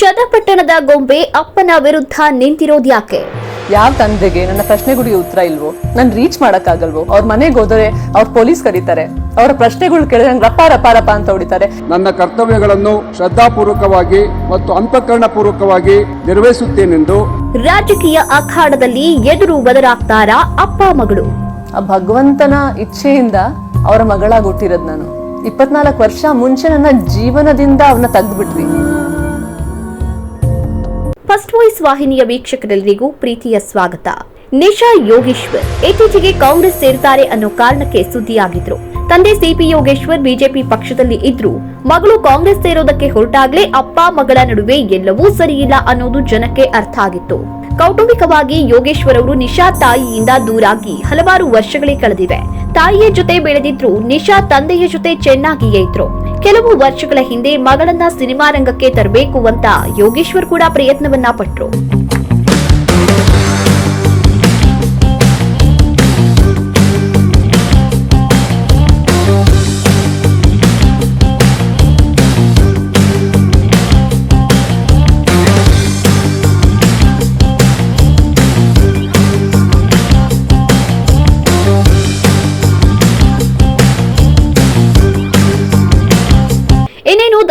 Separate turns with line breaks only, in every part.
ಚನ್ನಪಟ್ಟಣದ ಗೊಂಬೆ ಅಪ್ಪನ ವಿರುದ್ಧ ನಿಂತಿರೋದ್ಯಾಕೆ
ಯಾವ ತಂದೆಗೆ ನನ್ನ ಪ್ರಶ್ನೆಗಳಿಗೆ ಉತ್ತರ ಇಲ್ವೋ? ನಾನು ರೀಚ್ ಮಾಡಕ್ಕಾಗಲ್ವೋ? ಅವ್ರ ಮನೆಗೆ ಹೋದರೆ ಅವ್ರ ಪೊಲೀಸ್ ಕರೀತಾರೆ. ಅವರ ಪ್ರಶ್ನೆಗಳು ಕೇಳಿದ್ರೆ ನಂಗೆ ರಪ್ಪ ರಪ್ಪ ರಪ್ಪ ಅಂತ ಹೊಡಿತಾರೆ.
ನನ್ನ ಕರ್ತವ್ಯಗಳನ್ನು ಶ್ರದ್ಧಾಪೂರ್ವಕವಾಗಿ ಮತ್ತು ಅಂತಃಕರಣಪೂರ್ವಕವಾಗಿ ನಿರ್ವಹಿಸುತ್ತೇನೆಂದು
ರಾಜಕೀಯ ಅಖಾಡದಲ್ಲಿ ಎದುರು ಬದಲಾಗ್ತಾರಾ ಅಪ್ಪ ಮಗಳು?
ಆ ಭಗವಂತನ ಇಚ್ಛೆಯಿಂದ ಅವರ ಮಗಳಾಗಿ ಹುಟ್ಟಿರೋದು ನಾನು. ಇಪ್ಪತ್ನಾಲ್ಕು ವರ್ಷ ಮುಂಚೆ ನನ್ನ ಜೀವನದಿಂದ ಅವನ್ನ ತೆಗ್ದ್ಬಿಟ್ವಿ.
ಫಸ್ಟ್ ವಾಯ್ಸ್ ವಾಹಿನಿಯ ವೀಕ್ಷಕರೆಲ್ಲರಿಗೂ ಪ್ರೀತಿಯ ಸ್ವಾಗತ. ನಿಶಾ ಯೋಗೇಶ್ವರ್ ಇತ್ತೀಚೆಗೆ ಕಾಂಗ್ರೆಸ್ ಸೇರ್ತಾರೆ ಅನ್ನೋ ಕಾರಣಕ್ಕೆ ಸುದ್ದಿಯಾಗಿದ್ರು. ತಂದೆ ಸಿಪಿ ಯೋಗೇಶ್ವರ್ ಬಿಜೆಪಿ ಪಕ್ಷದಲ್ಲಿ ಇದ್ರು. ಮಗಳು ಕಾಂಗ್ರೆಸ್ ಸೇರೋದಕ್ಕೆ ಹೊರಟಾಗ್ಲೇ ಅಪ್ಪ, ಮಗಳ ನಡುವೆ ಎಲ್ಲವೂ ಸರಿಯಿಲ್ಲ ಅನ್ನೋದು ಜನಕ್ಕೆ ಅರ್ಥ ಆಗಿತ್ತು. ಕೌಟುಂಬಿಕವಾಗಿ ಯೋಗೇಶ್ವರ್ ಅವರು ನಿಶಾ ತಾಯಿಯಿಂದ ದೂರಾಗಿ ಹಲವಾರು ವರ್ಷಗಳೇ ಕಳೆದಿವೆ. ತಾಯಿಯ ಜೊತೆ ಬೆಳೆದಿದ್ರು, ನಿಶಾ ತಂದೆಯ ಜೊತೆ ಚೆನ್ನಾಗಿಯೇ ಇದ್ರು. ಕೆಲವು ವರ್ಷಗಳ ಹಿಂದೆ ಮಗಳನ್ನ ಸಿನಿಮಾ ರಂಗಕ್ಕೆ ತರಬೇಕು ಅಂತ ಯೋಗೇಶ್ವರ್ ಕೂಡ ಪ್ರಯತ್ನವನ್ನ ಪಟ್ರು.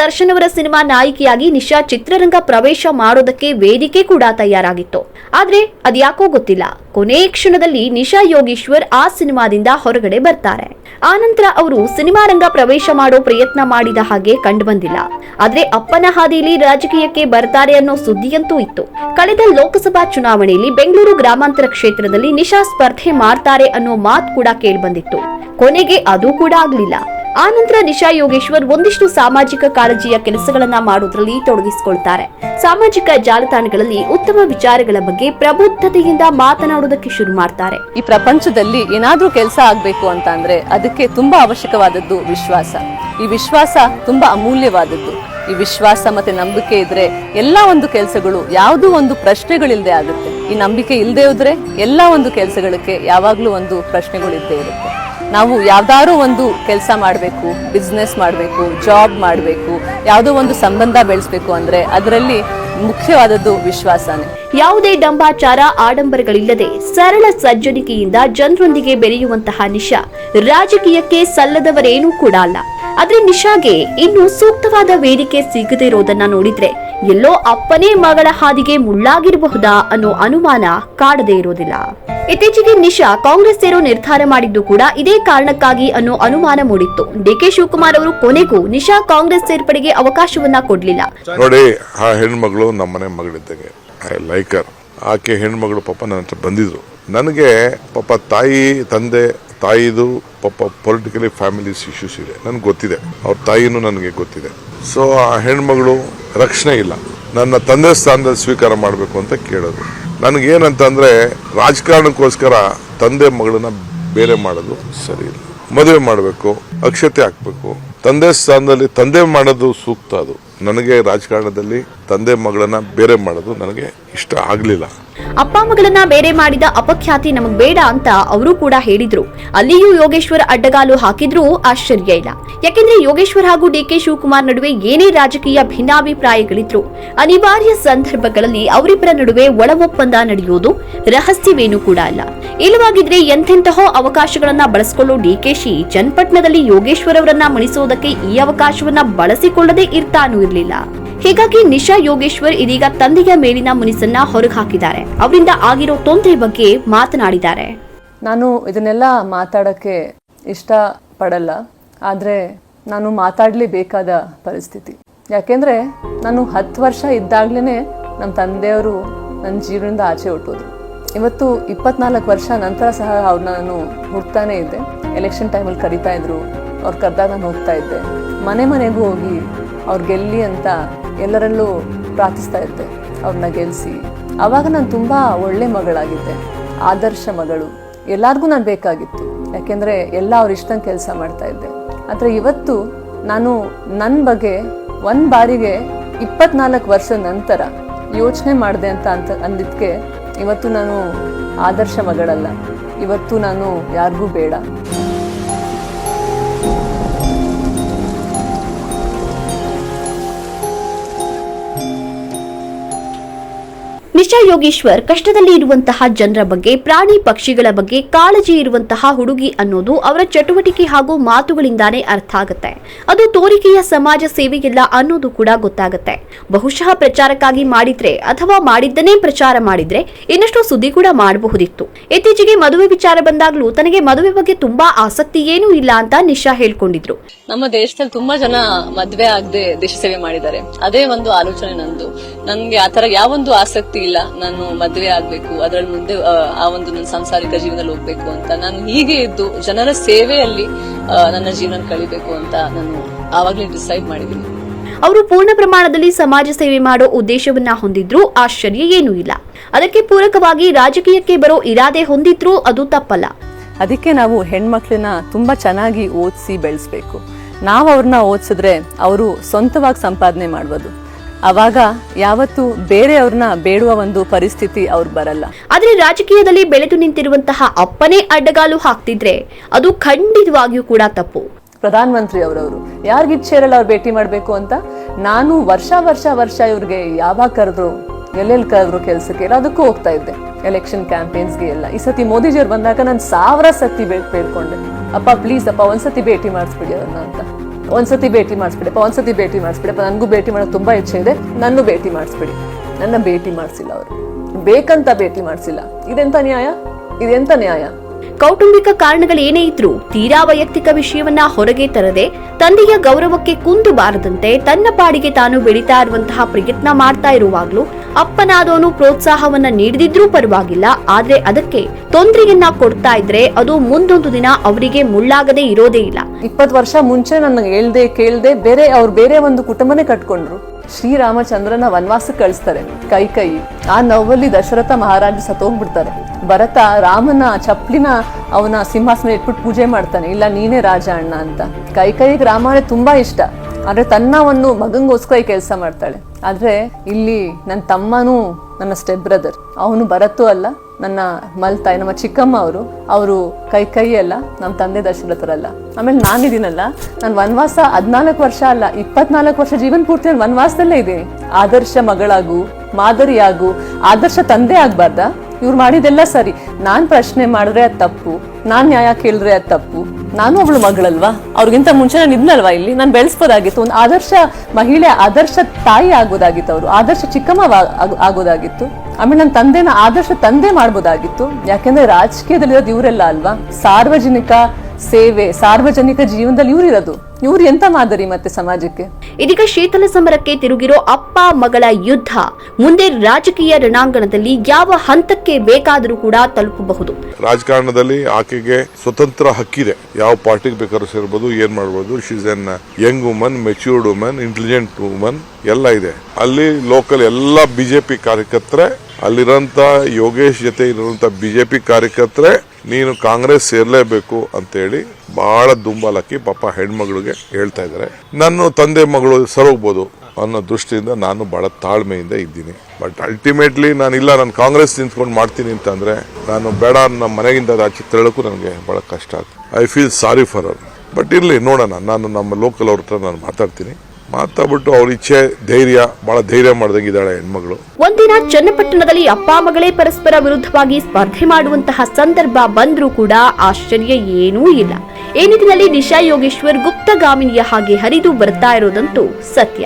ದರ್ಶನ್ ಅವರ ಸಿನಿಮಾ ನಾಯಕಿಯಾಗಿ ನಿಶಾ ಚಿತ್ರರಂಗ ಪ್ರವೇಶ ಮಾಡೋದಕ್ಕೆ ವೇದಿಕೆ ಕೂಡ ತಯಾರಾಗಿತ್ತು. ಆದ್ರೆ ಅದ್ಯಾಕೋ ಗೊತ್ತಿಲ್ಲ. ಕೊನೆ ಕ್ಷಣದಲ್ಲಿ ನಿಶಾ ಯೋಗೇಶ್ವರ್ ಆ ಸಿನಿಮಾದಿಂದ ಹೊರಗಡೆ ಬರ್ತಾರೆ. ಆನಂತರ ಅವರು ಸಿನಿಮಾ ರಂಗ ಪ್ರವೇಶ ಮಾಡೋ ಪ್ರಯತ್ನ ಮಾಡಿದ ಹಾಗೆ ಕಂಡು ಬಂದಿಲ್ಲ. ಆದ್ರೆ ಅಪ್ಪನ ಹಾದಿಯಲ್ಲಿ ರಾಜಕೀಯಕ್ಕೆ ಬರ್ತಾರೆ ಅನ್ನೋ ಸುದ್ದಿಯಂತೂ ಇತ್ತು. ಕಳೆದ ಲೋಕಸಭಾ ಚುನಾವಣೆಯಲ್ಲಿ ಬೆಂಗಳೂರು ಗ್ರಾಮಾಂತರ ಕ್ಷೇತ್ರದಲ್ಲಿ ನಿಶಾ ಸ್ಪರ್ಧೆ ಮಾಡ್ತಾರೆ ಅನ್ನೋ ಮಾತು ಕೂಡ ಕೇಳಿಬಂದಿತ್ತು. ಕೊನೆಗೆ ಅದು ಕೂಡ ಆಗ್ಲಿಲ್ಲ. ಆನಂತರ ನಿಶಾ ಯೋಗೇಶ್ವರ್ ಒಂದಿಷ್ಟು ಸಾಮಾಜಿಕ ಕಾಳಜಿಯ ಕೆಲಸಗಳನ್ನ ಮಾಡುವುದರಲ್ಲಿ ತೊಡಗಿಸಿಕೊಳ್ತಾರೆ. ಸಾಮಾಜಿಕ ಜಾಲತಾಣಗಳಲ್ಲಿ ಉತ್ತಮ ವಿಚಾರಗಳ ಬಗ್ಗೆ ಪ್ರಬುದ್ಧತೆಯಿಂದ ಮಾತನಾಡೋದಕ್ಕೆ ಶುರು ಮಾಡ್ತಾರೆ.
ಈ ಪ್ರಪಂಚದಲ್ಲಿ ಏನಾದ್ರೂ ಕೆಲಸ ಆಗ್ಬೇಕು ಅಂತ ಅಂದ್ರೆ ಅದಕ್ಕೆ ತುಂಬಾ ಅವಶ್ಯಕವಾದದ್ದು ವಿಶ್ವಾಸ. ಈ ವಿಶ್ವಾಸ ತುಂಬಾ ಅಮೂಲ್ಯವಾದದ್ದು. ಈ ವಿಶ್ವಾಸ ಮತ್ತೆ ನಂಬಿಕೆ ಇದ್ರೆ ಎಲ್ಲ ಒಂದು ಕೆಲಸಗಳು ಯಾವುದೋ ಒಂದು ಪ್ರಶ್ನೆಗಳಿಲ್ಲದೆ ಆಗುತ್ತೆ. ಈ ನಂಬಿಕೆ ಇಲ್ಲದೆ ಹೋದ್ರೆ ಎಲ್ಲ ಒಂದು ಕೆಲಸಗಳಿಗೆ ಯಾವಾಗ್ಲೂ ಒಂದು ಪ್ರಶ್ನೆಗಳು ಇದ್ದೇ ಇರುತ್ತೆ. ನಾವು ಯಾವ್ದಾದ್ರು ಒಂದು ಕೆಲಸ ಮಾಡಬೇಕು ಬಿಸ್ನೆಸ್ ಮಾಡಬೇಕು ಜಾಬ್ ಮಾಡಬೇಕು, ಯಾವುದೋ ಒಂದು ಸಂಬಂಧ ಬೆಳೆಸಬೇಕು ಅಂದ್ರೆ ಅದರಲ್ಲಿ ಮುಖ್ಯವಾದದ್ದು ವಿಶ್ವಾಸನೇ.
ಯಾವುದೇ ಡಂಬಾಚಾರ ಆಡಂಬರಗಳಿಲ್ಲದೆ ಸರಳ ಸಜ್ಜನಿಕೆಯಿಂದ ಜನರೊಂದಿಗೆ ಬೆರೆಯುವಂತಹ ನಿಶಾ ರಾಜಕೀಯಕ್ಕೆ ಸಲ್ಲದವರೇನೂ ಕೂಡ ಅಲ್ಲ. ಆದ್ರೆ ನಿಶಾಗೆ ಇನ್ನು ಸೂಕ್ತವಾದ ವೇದಿಕೆ ಸಿಗದೇ ಇರೋದನ್ನ ನೋಡಿದ್ರೆ ಎಲ್ಲೋ ಅಪ್ಪನೇ ಮಗಳ ಹಾದಿಗೆ ಮುಳ್ಳಾಗಿರಬಹುದಾ ಅನ್ನೋ ಅನುಮಾನ ಕಾಡದೇ ಇರೋದಿಲ್ಲ. ಇತ್ತೀಚೆಗೆ ನಿಶಾ ಕಾಂಗ್ರೆಸ್ ಸೇರೋ ನಿರ್ಧಾರ ಮಾಡಿದ್ದು ಕೂಡ ಇದೇ ಕಾರಣಕ್ಕಾಗಿ ಅನ್ನೋ ಅನುಮಾನ ಮೂಡಿತ್ತು. ಡಿಕೆ ಶಿವಕುಮಾರ್ ಅವರು ಕೊನೆಗೂ ನಿಶಾ ಕಾಂಗ್ರೆಸ್ ಸೇರ್ಪಡೆಗೆ ಅವಕಾಶವನ್ನ ಕೊಡ್ಲಿಲ್ಲ.
ನೋಡಿ, ಆ ಹೆಣ್ಮಗಳು ನಮ್ಮನೆ ಮಗಳಿದ್ದಂಗೆ ಐ ಲೈಕರ್, ಆಕೆ ಹೆಣ್ಮಗಳು ಪಾಪ ನನ್ನ ಹತ್ರ ಬಂದಿದ್ರು. ನನಗೆ ಪಾಪ ತಾಯಿ, ತಂದೆ, ತಾಯಿದು ಪಾಪ ಪೊಲಿಟಿಕಲಿ ಫ್ಯಾಮಿಲೀಸ್ ಇಶ್ಯೂಸ್ ಇದೆ. ನನಗೆ ಗೊತ್ತಿದೆ. ಅವ್ರ ತಾಯಿನೂ ನನಗೆ ಗೊತ್ತಿದೆ. ಸೊ ಆ ಹೆಣ್ಮಗಳು ರಕ್ಷಣೆ ಇಲ್ಲ. ನನ್ನ ತಂದೆ ಸ್ಥಾನದಲ್ಲಿ ಸ್ವೀಕಾರ ಮಾಡಬೇಕು ಅಂತ ಕೇಳೋದು. ನನಗೇನಂತಂದ್ರೆ ರಾಜಕಾರಣಕ್ಕೋಸ್ಕರ ತಂದೆ ಮಗಳನ್ನ ಬೇರೆ ಮಾಡೋದು ಸರಿ ಇಲ್ಲ. ಮದುವೆ ಮಾಡಬೇಕು, ಅಕ್ಷತೆ ಹಾಕ್ಬೇಕು. ತಂದೆ ಸ್ಥಾನದಲ್ಲಿ ತಂದೆ ಮಾಡೋದು ಸೂಕ್ತ ಅದು. ನನಗೆ ರಾಜಕಾರಣದಲ್ಲಿ ತಂದೆ ಮಗಳನ್ನ ಬೇರೆ ಮಾಡೋದು ನನಗೆ ಇಷ್ಟ ಆಗ್ಲಿಲ್ಲ.
ಅಪ್ಪ ಮಗಳನ್ನ ಬೇರೆ ಮಾಡಿದ ಅಪಖ್ಯಾತಿ ನಮಗ್ ಬೇಡ ಅಂತ ಅವರು ಕೂಡ ಹೇಳಿದ್ರು. ಅಲ್ಲಿಯೂ ಯೋಗೇಶ್ವರ್ ಅಡ್ಡಗಾಲು ಹಾಕಿದ್ರು ಆಶ್ಚರ್ಯ ಇಲ್ಲ. ಯಾಕೆಂದ್ರೆ ಯೋಗೇಶ್ವರ್ ಹಾಗೂ ಡಿಕೆ ಶಿವಕುಮಾರ್ ನಡುವೆ ಏನೇ ರಾಜಕೀಯ ಭಿನ್ನಾಭಿಪ್ರಾಯಗಳಿದ್ರು, ಅನಿವಾರ್ಯ ಸಂದರ್ಭಗಳಲ್ಲಿ ಅವರಿಬ್ಬರ ನಡುವೆ ಒಳ ಒಪ್ಪಂದ ನಡೆಯುವುದು ರಹಸ್ಯವೇನೂ ಕೂಡ ಅಲ್ಲ. ಇಲ್ಲವಾಗಿದ್ರೆ ಎಂತೆಂತಹೋ ಅವಕಾಶಗಳನ್ನ ಬಳಸಿಕೊಳ್ಳೋ ಡಿಕೆಶಿ ಚನ್ನಪಟ್ಟಣದಲ್ಲಿ ಯೋಗೇಶ್ವರ್ ಅವರನ್ನ ಮಣಿಸೋದಕ್ಕೆ ಈ ಅವಕಾಶವನ್ನ ಬಳಸಿಕೊಳ್ಳದೆ ಇರ್ತಾನೂ ಇರಲಿಲ್ಲ. ಹೀಗಾಗಿ ನಿಶಾ ಯೋಗೇಶ್ವರ್ ಇದೀಗ ತಂದೆಯ ಮೇಲಿನ ಮುನಿಸನ್ನ ಹೊರಗೆ ಹಾಕಿದ್ದಾರೆ ಅವರಿಂದ ಆಗಿರೋ ತೊಂದರೆ ಬಗ್ಗೆ ಮಾತನಾಡಿದ್ದಾರೆ.
ನಾನು ಇದನ್ನೆಲ್ಲ ಮಾತಾಡಕ್ಕೆ ಇಷ್ಟ ಪಡಲ್ಲ ಆದ್ರೆ ನಾನು ಮಾತಾಡಲೇಬೇಕಾದ ಪರಿಸ್ಥಿತಿ. ಯಾಕೆಂದ್ರೆ ನಾನು ಹತ್ತು ವರ್ಷ ಇದ್ದಾಗ್ಲೇನೆ ನಮ್ಮ ತಂದೆಯವರು ನನ್ನ ಜೀವನದಿಂದ ಆಚೆ ಹುಟ್ಟೋದು ಇವತ್ತು ಇಪ್ಪತ್ನಾಲ್ಕು ವರ್ಷ ನಂತರ ಸಹ ಅವ್ರನ್ನ ನಾನು ಹುಡ್ತಾನೇ ಇದ್ದೆ. ಎಲೆಕ್ಷನ್ ಟೈಮಲ್ಲಿ ಕರಿತಾ ಇದ್ರು. ಅವ್ರು ಕರೆದಾಗ ನಾನು ಹೋಗ್ತಾ ಇದ್ದೆ. ಮನೆ ಮನೆಗೂ ಹೋಗಿ ಅವ್ರು ಗೆಲ್ಲಿ ಅಂತ ಎಲ್ಲರಲ್ಲೂ ಪ್ರಾರ್ಥಿಸ್ತಾ ಇದ್ದೆ. ಅವ್ರನ್ನ ಗೆಲ್ಲಿಸಿ ಆವಾಗ ನಾನು ತುಂಬ ಒಳ್ಳೆ ಮಗಳಾಗಿದ್ದೆ. ಆದರ್ಶ ಮಗಳು. ಎಲ್ಲರಿಗೂ ನಾನು ಬೇಕಾಗಿತ್ತು. ಯಾಕೆಂದರೆ ಎಲ್ಲ ಅವ್ರ ಇಷ್ಟಂಗೆ ಕೆಲಸ ಮಾಡ್ತಾ ಇದ್ದೆ. ಆದರೆ ಇವತ್ತು ನಾನು ನನ್ನ ಬಗ್ಗೆ ಒಂದು ಬಾರಿಗೆ ಇಪ್ಪತ್ನಾಲ್ಕು ವರ್ಷ ನಂತರ ಯೋಚನೆ ಮಾಡಿದೆ ಅಂತ ಅಂತ ಅಂದಿದ್ದಕ್ಕೆ ಇವತ್ತು ನಾನು ಆದರ್ಶ ಮಗಳಲ್ಲ. ಇವತ್ತು ನಾನು ಯಾರಿಗೂ ಬೇಡ.
ಯೋಗೇಶ್ವರ್ ಕಷ್ಟದಲ್ಲಿ ಇರುವಂತಹ ಜನರ ಬಗ್ಗೆ, ಪ್ರಾಣಿ ಪಕ್ಷಿಗಳ ಬಗ್ಗೆ ಕಾಳಜಿ ಇರುವಂತಹ ಹುಡುಗಿ ಅನ್ನೋದು ಅವರ ಚಟುವಟಿಕೆ ಹಾಗೂ ಮಾತುಗಳಿಂದಾನೇ ಅರ್ಥ ಆಗುತ್ತೆ. ಅದು ತೋರಿಕೆಯ ಸಮಾಜ ಸೇವೆಗಿಲ್ಲ ಅನ್ನೋದು ಕೂಡ ಗೊತ್ತಾಗುತ್ತೆ. ಬಹುಶಃ ಪ್ರಚಾರಕ್ಕಾಗಿ ಮಾಡಿದ್ರೆ ಅಥವಾ ಮಾಡಿದ್ದನ್ನೇ ಪ್ರಚಾರ ಮಾಡಿದ್ರೆ ಇನ್ನಷ್ಟು ಸುದ್ದಿ ಕೂಡ ಮಾಡಬಹುದಿತ್ತು. ಇತ್ತೀಚೆಗೆ ಮದುವೆ ವಿಚಾರ ಬಂದಾಗ್ಲೂ ತನಗೆ ಮದುವೆ ಬಗ್ಗೆ ತುಂಬಾ ಆಸಕ್ತಿ ಏನೂ ಇಲ್ಲ ಅಂತ ನಿಶಾ ಹೇಳ್ಕೊಂಡಿದ್ರು.
ನಮ್ಮ ದೇಶದಲ್ಲಿ ತುಂಬಾ ಜನ ಮದ್ವೆ ಆಗದೆ ದೇಶ ಸೇವೆ ಮಾಡಿದ್ದಾರೆ. ಅದೇ ಒಂದು ಆಲೋಚನೆ ನಂದು. ನನ್ಗೆ ಆತರ ಯಾವೊಂದು ಆಸಕ್ತಿ ಇಲ್ಲ. ನಾನು ಮದುವೆ ಆಗ್ಬೇಕು. ಅದ್ರಲ್ಲಿ ಮುಂದೆ ಆ, ಆ ಒಂದು ನನ್ನ ಸಾಂಸಾರಿಕ ಜೀವನದಲ್ಲಿ ಹೋಗ್ಬೇಕು ಅಂತ. ನಾನು ಹೀಗೆ ಇದ್ದು ಜನರ ಸೇವೆಯಲ್ಲಿ ನನ್ನ ಜೀವನ ಕಳಿಬೇಕು ಅಂತ ನಾನು ಆವಾಗಲೇ ಡಿಸೈಡ್ ಮಾಡಿದ್ದೀನಿ.
ಅವರು ಪೂರ್ಣ ಪ್ರಮಾಣದಲ್ಲಿ ಸಮಾಜ ಸೇವೆ ಮಾಡೋ ಉದ್ದೇಶವನ್ನ ಹೊಂದಿದ್ರು ಆಶ್ಚರ್ಯ ಏನೂ ಇಲ್ಲ. ಅದಕ್ಕೆ ಪೂರಕವಾಗಿ ರಾಜಕೀಯಕ್ಕೆ ಬರೋ ಇರಾದೆ ಹೊಂದಿದ್ರು ಅದು ತಪ್ಪಲ್ಲ.
ಅದಕ್ಕೆ ನಾವು ಹೆಣ್ಮಕ್ಳನ್ನ ತುಂಬಾ ಚೆನ್ನಾಗಿ ಓದಿಸಿ ಬೆಳೆಸ್ಬೇಕು. ನಾವು ಅವ್ರನ್ನ ಓದಿಸಿದ್ರೆ ಅವರು ಸ್ವಂತವಾಗಿ ಸಂಪಾದನೆ ಮಾಡ್ಬೋದು. ಅವಾಗ ಯಾವತ್ತು ಬೇರೆಯವ್ರನ್ನ ಬೇಡುವ ಒಂದು ಪರಿಸ್ಥಿತಿ ಅವ್ರು ಬರಲ್ಲ.
ಆದ್ರೆ ರಾಜಕೀಯದಲ್ಲಿ ಬೆಳೆದು ನಿಂತಿರುವಂತಹ ಅಪ್ಪನೇ ಅಡ್ಡಗಾಲು ಹಾಕ್ತಿದ್ರೆ ಅದು ಖಂಡಿತವಾಗಿಯೂ ಕೂಡ ತಪ್ಪು.
ಪ್ರಧಾನ ಮಂತ್ರಿ ಅವರವರು ಯಾರಿಗಿಚ್ಛೇರಲ್ಲ ಅವ್ರು ಭೇಟಿ ಮಾಡಬೇಕು ಅಂತ? ನಾನು ವರ್ಷ ವರ್ಷ ವರ್ಷ ಇವ್ರಿಗೆ ಯಾವಾಗ ಕರೆದ್ರು ಎಲ್ಲೆಲ್ಲಿ ಕರೆದ್ರು ಕೆಲ್ಸಕ್ಕೆ ಎಲ್ಲದಕ್ಕೂ ಹೋಗ್ತಾ ಇದ್ದೆ. ಎಲೆಕ್ಷನ್ ಕ್ಯಾಂಪೇನ್ಸ್ಗೆ ಎಲ್ಲ. ಈ ಸತಿ ಮೋದಿಜಿಯವ್ರು ಬಂದಾಗ ನಾನು ಸಾವಿರ ಸತಿ ಬೇಟ್ ಬೇಡ್ಕೊಂಡೆ. ಅಪ್ಪ ಪ್ಲೀಸ್ ಅಪ್ಪ ಒಂದ್ಸತಿ ಭೇಟಿ ಮಾಡಿಸ್ಬಿಡಿ ಅವ್ರನ್ನ ಅಂತ. ಒಂದ್ಸತಿ ಭೇಟಿ ಮಾಡಿಸ್ಬಿಡಪ್ಪ, ಒಂದ್ಸತಿ ಭೇಟಿ ಮಾಡಿಸ್ಬಿಡಪ್ಪ. ನನಗೂ ಭೇಟಿ ಮಾಡೋದು ತುಂಬಾ ಇಚ್ಛೆ ಇದೆ. ನನ್ನ ಭೇಟಿ ಮಾಡಿಸ್ಬಿಡಿ. ನನ್ನ ಭೇಟಿ ಮಾಡಿಸಿಲ್ಲ ಅವರು. ಬೇಕಂತ ಭೇಟಿ ಮಾಡಿಸಿಲ್ಲ. ಇದೆಂತ ನ್ಯಾಯ? ಇದೆಂತ ನ್ಯಾಯ?
ಕೌಟುಂಬಿಕ ಕಾರಣಗಳೇನೇ ಇದ್ರೂ ತೀರಾ ವೈಯಕ್ತಿಕ ವಿಷಯವನ್ನ ಹೊರಗೆ ತರದೆ ತಂದೆಯ ಗೌರವಕ್ಕೆ ಕುಂದು ಬಾರದಂತೆ ತನ್ನ ಪಾಡಿಗೆ ತಾನು ಬೆಳೀತಾ ಇರುವಂತಹ ಪ್ರಯತ್ನ ಮಾಡ್ತಾ ಇರುವಾಗ್ಲೂ ಅಪ್ಪನಾದವನು ಪ್ರೋತ್ಸಾಹವನ್ನ ನೀಡದಿದ್ರೂ ಪರವಾಗಿಲ್ಲ, ಆದ್ರೆ ಅದಕ್ಕೆ ತೊಂದರೆಯನ್ನ ಕೊಡ್ತಾ ಇದ್ರೆ ಅದು ಮುಂದೊಂದು ದಿನ ಅವರಿಗೆ ಮುಳ್ಳಾಗದೆ ಇರೋದೇ ಇಲ್ಲ.
ಇಪ್ಪತ್ತು ವರ್ಷ ಮುಂಚೆ ನನ್ನ ಹೇಳ್ದೆ ಕೇಳ್ದೆ ಬೇರೆ ಅವ್ರು ಬೇರೆ ಒಂದು ಕುಟುಂಬನೇ ಕಟ್ಕೊಂಡ್ರು. ಶ್ರೀರಾಮಚಂದ್ರನ ವನವಾಸಕ್ಕೆ ಕಳಿಸ್ತಾರೆ, ಕೈ ಕೈ. ಆ ನೋವಲ್ಲಿ ದಶರಥ ಮಹಾರಾಜ ಸತ್ತೋಗ್ಬಿಡ್ತಾರೆ. ಭರತ ರಾಮನ ಚಪ್ಪಲಿನ ಅವನ ಸಿಂಹಾಸನ ಇಟ್ಬಿಟ್ಟು ಪೂಜೆ ಮಾಡ್ತಾನೆ. ಇಲ್ಲ, ನೀನೇ ರಾಜ ಅಣ್ಣ ಅಂತ. ಕೈ ಕೈಗೆ ರಾಮನೇ ತುಂಬಾ ಇಷ್ಟ. ಆದ್ರೆ ತನ್ನ ಒಂದು ಮಗಂಗೋಸ್ಕರ ಈ ಕೆಲಸ ಮಾಡ್ತಾಳೆ. ಆದ್ರೆ ಇಲ್ಲಿ ನನ್ನ ತಮ್ಮನೂ ನನ್ನ ಸ್ಟೆಪ್ ಬ್ರದರ್ ಅವನು ಬರತ್ತೂ ಅಲ್ಲ, ನನ್ನ ಮಲ್ತಾಯಿ, ನಮ್ಮ ಚಿಕ್ಕಮ್ಮ ಅವರು. ಅವರು ಕೈ ಕೈ ಅಲ್ಲ, ನಮ್ಮ ತಂದೆ ದಶರಥರಲ್ಲ ಆಮೇಲೆ ನಾನಿದ್ದೀನಲ್ಲ, ನಾನು ವನವಾಸ ಹದ್ನಾಲ್ಕು ವರ್ಷ ಅಲ್ಲ, ಇಪ್ಪತ್ನಾಲ್ಕು ವರ್ಷ ಜೀವನ ಪೂರ್ತಿ ನಾನು ವನವಾಸದಲ್ಲೇ ಇದ್ದೀನಿ. ಆದರ್ಶ ಮಗಳಾಗು, ಮಾದರಿಯಾಗು, ಆದರ್ಶ ತಂದೆ ಆಗಬಾರ್ದ? ಇವ್ರು ಮಾಡಿದೆಲ್ಲ ಸರಿ. ನಾನು ಪ್ರಶ್ನೆ ಮಾಡಿದ್ರೆ ಅದು ತಪ್ಪು. ನಾನ್ ನ್ಯಾಯ ಕೇಳಿದ್ರೆ ಅದು ತಪ್ಪು. ನಾನು ಅವಳು ಮಗಳಲ್ವಾ? ಅವ್ರಿಗಿಂತ ಮುಂಚೆ ನಾನು ಇದ್ನಲ್ವಾ ಇಲ್ಲಿ? ನಾನು ಬೆಳೆಸ್ಬೋದಾಗಿತ್ತು. ಒಂದು ಆದರ್ಶ ಮಹಿಳೆ ಆದರ್ಶ ತಾಯಿ ಆಗೋದಾಗಿತ್ತು ಅವರು. ಆದರ್ಶ ಚಿಕ್ಕಮ್ಮ ಆಗೋದಾಗಿತ್ತು. ಆಮೇಲೆ ನನ್ನ ತಂದೆನ ಆದರ್ಶ ತಂದೆ ಮಾಡ್ಬೋದಾಗಿತ್ತು. ಯಾಕೆಂದ್ರೆ ರಾಜಕೀಯದಲ್ಲಿರೋದು ಇವರೆಲ್ಲ ಅಲ್ವಾ? ಸಾರ್ವಜನಿಕ ಸೇವೆ, ಸಾರ್ವಜನಿಕ ಜೀವನದಲ್ಲಿ ಇವ್ರಿರೋದು. ಇವ್ರು ಎಂತ ಮಾದರಿ ಮತ್ತೆ ಸಮಾಜಕ್ಕೆ?
ಇದೀಗ ಶೀತಲ ಸಮರಕ್ಕೆ ತಿರುಗಿರೋ ಅಪ್ಪ ಮಗಳ ಯುದ್ಧ. ಮುಂದೆ ರಾಜಕೀಯ ರಣಾಂಗಣದಲ್ಲಿ ಯಾವ ಹಂತಕ್ಕೆ ಬೇಕಾದರೂ ಕೂಡ ತಲುಪಬಹುದು.
ರಾಜಕಾರಣದಲ್ಲಿ ಆಕೆಗೆ ಸ್ವತಂತ್ರ ಹಕ್ಕಿದೆ. ಯಾವ ಪಾರ್ಟಿಗೆ ಬೇಕಾದ್ರೂ ಸೇರ್ಬೋದು ಏನ್ ಮಾಡ್ಬೋದು. She's an young woman matured woman intelligent woman ಎಲ್ಲ ಇದೆ. ಅಲ್ಲಿ ಲೋಕಲ್ ಎಲ್ಲ ಬಿಜೆಪಿ ಕಾರ್ಯಕರ್ತರ ಅಲ್ಲಿರೋಂಥ ಯೋಗೇಶ್ ಜೊತೆ ಇರುವಂತ ಬಿಜೆಪಿ ಕಾರ್ಯಕರ್ತರೇ ನೀನು ಕಾಂಗ್ರೆಸ್ ಸೇರ್ಲೇಬೇಕು ಅಂತೇಳಿ ಬಹಳ ದುಂಬಾಲಕ್ಕಿ ಪಾಪ ಹೆಣ್ಮಗಳಿಗೆ ಹೇಳ್ತಾ ಇದ್ದಾರೆ. ನನ್ನ ತಂದೆ ಮಗಳು ಸರೋಗ್ಬೋದು ಅನ್ನೋ ದೃಷ್ಟಿಯಿಂದ ನಾನು ಬಹಳ ತಾಳ್ಮೆಯಿಂದ ಇದ್ದೀನಿ. ಬಟ್ ಅಲ್ಟಿಮೇಟ್ಲಿ ನಾನು ಇಲ್ಲ ನಾನು ಕಾಂಗ್ರೆಸ್ ನಿಂತ್ಕೊಂಡು ಮಾಡ್ತೀನಿ ಅಂತಂದ್ರೆ ನಾನು ಬೇಡ ನಮ್ಮ ಮನೆಗಿಂದ ಆಚೆ ತೆರಳಕ್ಕೂ ನನಗೆ ಬಹಳ ಕಷ್ಟ ಆಗ್ತದೆ ಐ ಫೀಲ್ ಸಾರಿ ಫಾರ್ ಅವರ್ ಬಟ್ ಇರಲಿ, ನೋಡೋಣ. ನಾನು ನಮ್ಮ ಲೋಕಲ್ ಅವ್ರ ಹತ್ರ ನಾನು ಮಾತಾಡ್ತೀನಿ. ಮಾತಾಡ್ಬಿಟ್ಟು ಅವ್ರ ಇಚ್ಛೆ, ಧೈರ್ಯ, ಬಹಳ ಧೈರ್ಯ ಮಾಡ್ದಂಗಿದ್ದಾಳೆ ಹೆಣ್ಮಗಳು.
ಒಂದಿನ ಚನ್ನಪಟ್ಟಣದಲ್ಲಿ ಅಪ್ಪ ಮಗಳೇ ಪರಸ್ಪರ ವಿರುದ್ಧವಾಗಿ ಸ್ಪರ್ಧೆ ಮಾಡುವಂತಹ ಸಂದರ್ಭ ಬಂದ್ರೂ ಕೂಡ ಆಶ್ಚರ್ಯ ಏನೂ ಇಲ್ಲ. ಈ ನಿಟ್ಟಿನಲ್ಲಿ ನಿಶಾ ಯೋಗೇಶ್ವರ್ ಗುಪ್ತಗಾಮಿನಿಯ ಹಾಗೆ ಹರಿದು ಬರ್ತಾ ಇರೋದಂತೂ ಸತ್ಯ.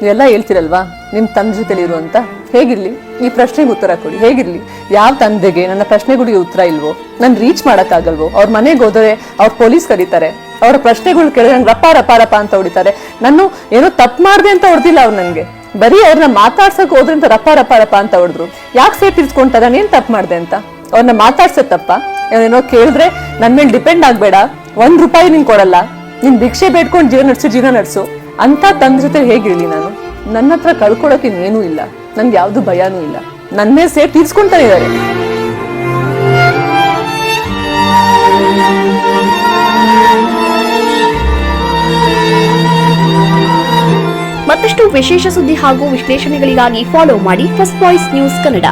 ನೀವೆಲ್ಲ ಹೇಳ್ತಿರಲ್ವಾ? ನಿಮ್ ತಂದೆ ಜೊತೆಲಿ ಇರುವಂತ ಹೇಗಿರ್ಲಿ? ಈ ಪ್ರಶ್ನೆಗೆ ಉತ್ತರ ಕೊಡಿ. ಹೇಗಿರ್ಲಿ? ಯಾವ ತಂದೆಗೆ ನನ್ನ ಪ್ರಶ್ನೆಗಳಿಗೆ ಉತ್ತರ ಇಲ್ವೋ? ನನ್ ರೀಚ್ ಆಗಲ್ವೋ ಅವ್ರ ಮನೆಗೆ ಹೋದರೆ ಅವ್ರ ಪೊಲೀಸ್ ಕರೀತಾರೆ. ಅವ್ರ ಪ್ರಶ್ನೆಗಳು ಕೇಳಿದ್ರೆ ನಂಗೆ ರಪ್ಪ ರಪ್ಪ ರಪ್ಪ ಅಂತ ಹೊಡಿತಾರೆ. ನಾನು ಏನೋ ತಪ್ಪು ಮಾಡ್ದೆ ಅಂತ ಹೊಡೆದಿಲ್ಲ ಅವ್ರು ನನಗೆ ಬರೀ ಅವ್ರನ್ನ ಮಾತಾಡ್ಸಕ್ ಹೋದ್ರೆ ಅಂತ ರಪ್ಪ ರಪ್ಪ ರಪ್ಪ ಅಂತ ಹೊಡೆದ್ರು. ಯಾಕೆ ಸೇಟ್ ಇರ್ಸ್ಕೊಂತ ನಾನೇನ್ ತಪ್ಪು ಮಾಡ್ದೆ ಅಂತ. ಅವ್ರನ್ನ ಮಾತಾಡ್ಸೋದ್ ತಪ್ಪ? ಏನೋ ಕೇಳಿದ್ರೆ ನನ್ನ ಮೇಲೆ ಡಿಪೆಂಡ್ ಆಗ್ಬೇಡ. ಒಂದ್ ರೂಪಾಯಿ ನಿನ್ ಕೊಡಲ್ಲ. ನಿನ್ ಭಿಕ್ಷೆ ಬೇಡ್ಕೊಂಡು ಜೀವನ ನಡೆಸು ಜೀವನ ನಡೆಸು. ಅಂತ ತಂದ ಜೊತೆ ಹೇಗಿರ್ಲಿ ನಾನು? ನನ್ನ ಹತ್ರ ಕಳ್ಕೊಳಕ್ ಇನ್ನೇನೂ ಇಲ್ಲ. ನನ್ಗೆ ಯಾವ್ದು ಭಯನೂ ಇಲ್ಲ. ನನ್ನೇ ಸೇಫ್ ತೀರ್ಸ್ಕೊಂತಾನೆ ಇದ್ದಾರೆ
ಮತ್ತಷ್ಟು ವಿಶೇಷ ಸುದ್ದಿ ಹಾಗೂ ವಿಶ್ಲೇಷಣೆಗಳಿಗಾಗಿ ಫಾಲೋ ಮಾಡಿ ಫಸ್ಟ್ ವಾಯ್ಸ್ ನ್ಯೂಸ್ ಕನ್ನಡ